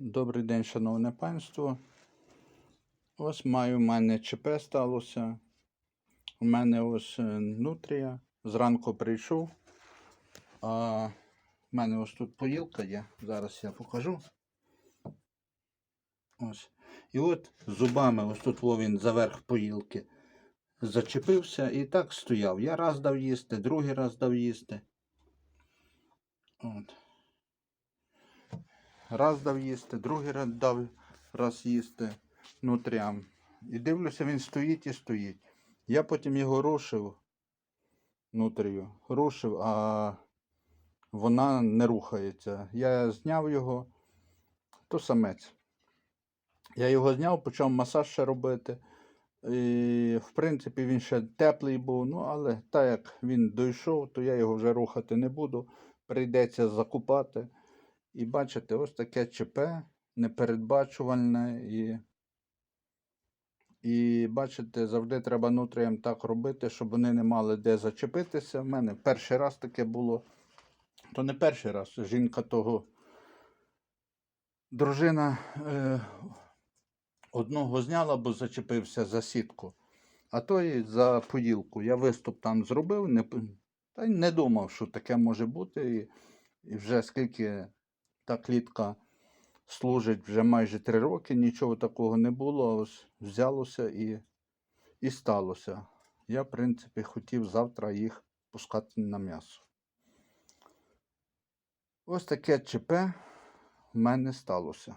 Добрий день, шановне панство. Ось маю в мене ЧП сталося. У мене ось е, нутрія. Зранку прийшов. А в мене ось тут поїлка є. Зараз я покажу. Ось. І от зубами, ось тут він заверх поїлки. Зачепився і так стояв. Я раз дав їсти, другий раз дав їсти. От. Раз дав їсти, другий раз дав раз їсти нутрям. І дивлюся, він стоїть і стоїть. Я потім його рушив нутрію, рушив, а вона не рухається. Я зняв його, то самець. Я його зняв, почав масаж ще робити. І, в принципі, він ще теплий був, ну, але так як він дійшов, то я його вже рухати не буду. Прийдеться закупати. І бачите, ось таке ЧП непередбачувальне. І, і бачите, завжди треба нутріям так робити, щоб вони не мали де зачепитися. В мене перший раз таке було. То не перший раз. Жінка того. Дружина е, одного зняла, бо зачепився за сітку, а той за поїлку. Я виступ там зробив, не, та й не думав, що таке може бути. І, і вже скільки та клітка служить вже майже три роки, нічого такого не було. Ось взялося і, і сталося. Я, в принципі, хотів завтра їх пускати на м'ясо. Ось таке ЧП в мене сталося.